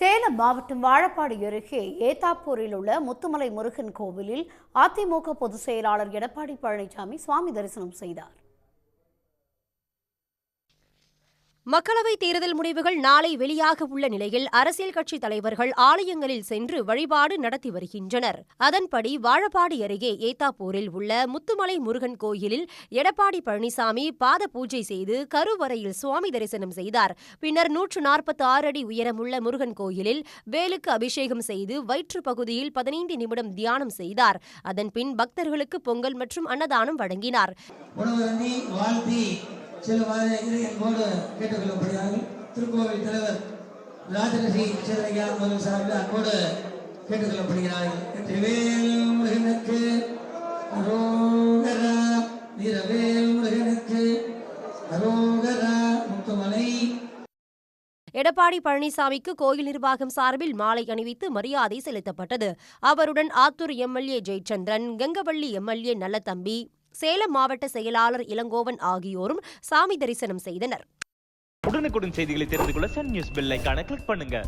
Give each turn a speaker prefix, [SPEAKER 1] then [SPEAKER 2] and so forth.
[SPEAKER 1] சேலம் மாவட்டம் வாழப்பாடி அருகே ஏத்தாப்பூரில் உள்ள முத்துமலை முருகன் கோவிலில் அதிமுக பொதுச் செயலாளர் எடப்பாடி பழனிசாமி சுவாமி தரிசனம் செய்தார்.
[SPEAKER 2] மக்களவைத் தேர்தல் முடிவுகள் நாளை வெளியாக உள்ள நிலையில் அரசியல் கட்சித் தலைவர்கள் ஆலயங்களில் சென்று வழிபாடு நடத்தி வருகின்றனர். அதன்படி வாழப்பாடி அருகே ஏத்தாப்பூரில் உள்ள முத்துமலை முருகன் கோயிலில் எடப்பாடி பழனிசாமி பாத பூஜை செய்து கருவறையில் சுவாமி தரிசனம் செய்தார். பின்னர் நூற்று நாற்பத்தி ஆறு அடி உயரமுள்ள முருகன் கோயிலில் வேலுக்கு அபிஷேகம் செய்து வயிற்று பகுதியில் பதினைந்து நிமிடம் தியானம் செய்தார். அதன்பின் பக்தர்களுக்கு பொங்கல் மற்றும் அன்னதானம் வழங்கினார்.
[SPEAKER 3] சில மாத இளைஞர்களோடு கேட்டுக்கொள்ளப்படுகிறார்கள். திருக்கோவில் தலைவர் ராஜரசி சேதனையா முதல் சார்பில் அன்போடு கேட்டுக்கொள்ளப்படுகிறார்கள். வெற்றிவேல் முருகனுக்கு அரோகரா வீரவேல் முருகனுக்கு அரோகரா முத்துமலை.
[SPEAKER 2] எடப்பாடி பழனிசாமிக்கு கோயில் நிர்வாகம் சார்பில் மாலை அணிவித்து மரியாதை செலுத்தப்பட்டது. அவருடன் ஆத்தூர் எம்எல்ஏ ஜெயச்சந்திரன் கங்கவள்ளி எம்எல்ஏ நல்லதம்பி சேலம் மாவட்ட செயலாளர் இளங்கோவன் ஆகியோரும் சாமி தரிசனம் செய்தனர்.
[SPEAKER 4] உடனுக்குடன் செய்திகளை தெரிந்து கொள்ள சன் நியூஸ் பெல் கிளிக் பண்ணுங்க.